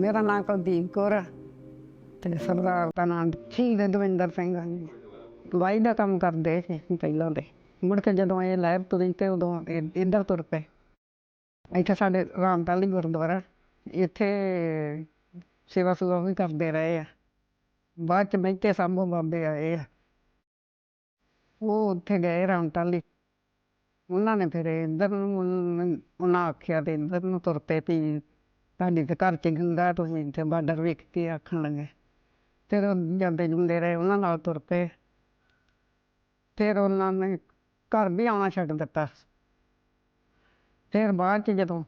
ਮੇਰਾ ਨਾਮ ਕੁਲਦੀਪ ਕੌਰ ਆ ਤੇ ਸਰਦਾਰ ਦਾ ਨਾਮ ਸ਼ਹੀਦ ਦਵਿੰਦਰ ਸਿੰਘ ਆ ਜੀ ਵਾਈ ਦਾ ਕੰਮ ਕਰਦੇ ਸੀ ਪਹਿਲਾਂ ਤੇ ਮੁੜ ਕੇ ਜਦੋਂ ਇਹ ਲਹਿਰ ਤੁਰੀ ਤੇ ਉਦੋਂ ਇਹ ਇੱਧਰ ਤੁਰ ਪਏ ਇੱਥੇ ਸਾਡੇ ਰਾਮਟਾਲੀ ਗੁਰਦੁਆਰਾ ਇੱਥੇ ਸੇਵਾ ਸੁਵਾ ਵੀ ਕਰਦੇ ਰਹੇ ਆ ਬਾਅਦ ਚ ਮਹਿਤੇ ਸਾਹਮਣੇ ਬਾਬੇ ਆਏ ਆ ਉਹ ਉੱਥੇ ਗਏ ਰਾਮਟਾਲੀ ਉਹਨਾਂ ਨੇ ਫਿਰ ਇੱਧਰ ਨੂੰ ਉਹਨਾਂ ਆਖਿਆ ਤੇ ਇੱਧਰ ਨੂੰ ਤੁਰ ਪਏ ਵੀ ਤੁਹਾਡੀ ਤੇ ਘਰ ਚ ਗੰਗਾ ਤੁਸੀਂ ਇੱਥੇ ਬਾਰਡਰ ਵੇਖ ਕੇ ਆਖਣ ਲੱਗੇ। ਫਿਰ ਉਹ ਜਾਂਦੇ ਜੁੰਦੇ ਰਹੇ ਉਹਨਾਂ ਨਾਲ ਤੁਰ ਪਏ। ਫਿਰ ਉਹਨਾਂ ਨੇ ਘਰ ਵੀ ਆਉਣਾ ਛੱਡ ਦਿੱਤਾ। ਫਿਰ ਬਾਅਦ ਚ ਜਦੋਂ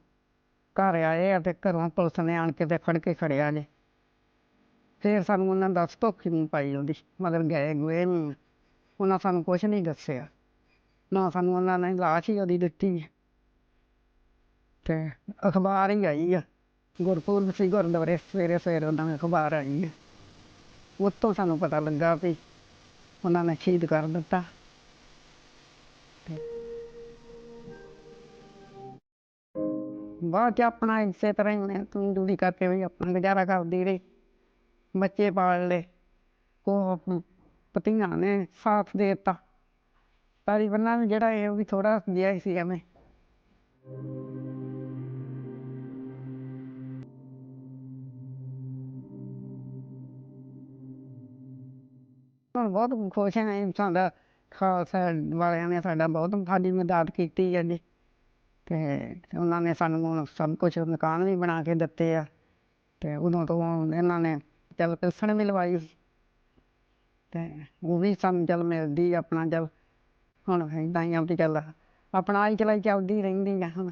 ਘਰ ਆਏ ਆ ਤੇ ਘਰੋਂ ਪੁਲਿਸ ਨੇ ਆਣ ਕੇ ਤੇ ਫੜ ਕੇ ਖੜਿਆ ਜੇ। ਫਿਰ ਸਾਨੂੰ ਉਹਨਾਂ ਦੱਸ ਧੋਖੀ ਨਹੀਂ ਪਾਈ ਉਹਦੀ ਮਤਲਬ ਗਏ ਗੁਏ ਨਹੀਂ ਉਹਨਾਂ ਸਾਨੂੰ ਕੁਛ ਨਹੀਂ ਦੱਸਿਆ। ਨਾ ਸਾਨੂੰ ਉਹਨਾਂ ਨੇ ਲਾਸ਼ ਹੀ ਉਹਦੀ ਦਿੱਤੀ। ਤੇ ਅਖਬਾਰ ਹੀ ਆਈ ਆ। ਗੁਰਪੁਰਬ ਸੀ ਗੁਰਦੁਆਰੇ ਸਵੇਰੇ ਸਵੇਰੇ ਉਹਨਾਂ ਨੇ ਅਖਬਾਰ ਆਈ ਹੈ। ਉੱਥੋਂ ਸਾਨੂੰ ਪਤਾ ਲੱਗਾ ਵੀ ਉਹਨਾਂ ਨੇ ਸ਼ਹੀਦ ਕਰ ਦਿੱਤਾ। ਤੇ ਬਾਅਦ ਚ ਆਪਣਾ ਇਸੇ ਤਰ੍ਹਾਂ ਹੀ ਮੈਂ ਤੂੰ ਦੂਰੀ ਕਰਕੇ ਵੀ ਆਪਣਾ ਗੁਜ਼ਾਰਾ ਕਰਦੀ ਰਹੀ। ਬੱਚੇ ਪਾਲ ਲਏ। ਕੋ ਪਤੀਆਂ ਨੇ ਸਾਥ ਦੇ ਦਿੱਤਾ। ਤਾਰੀ ਬੰਨਾ ਨੂੰ ਜਿਹੜਾ ਇਹ ਵੀ ਥੋੜਾ ਜਿਹਾ ਸੀ ਐਵੇਂ ਹੁਣ ਬਹੁਤ ਖੁਸ਼ ਹਾਂ ਸਾਡਾ ਖਾਲਸਾ ਵਾਲਿਆਂ ਨੇ ਸਾਡਾ ਬਹੁਤ ਸਾਡੀ ਮਦਦ ਕੀਤੀ ਹੈ ਜੀ। ਤੇ ਉਹਨਾਂ ਨੇ ਸਾਨੂੰ ਹੁਣ ਸਭ ਕੁਛ ਮਕਾਨ ਵੀ ਬਣਾ ਕੇ ਦਿੱਤੇ ਆ, ਤੇ ਉਦੋਂ ਤੋਂ ਇਹਨਾਂ ਨੇ ਚੱਲ ਪਿਲਸਣ ਵੀ ਲਵਾਈ ਤੇ ਉਹ ਵੀ ਸਾਨੂੰ ਚੱਲ ਮਿਲਦੀ ਆਪਣਾ ਚੱਲ ਹੁਣ ਏਦਾਂ ਹੀ ਆਪਦੀ ਚੱਲ ਆਪਣਾ ਆਈ ਚਲਾਈ ਚੱਲਦੀ ਰਹਿੰਦੀ ਆ ਹੁਣ।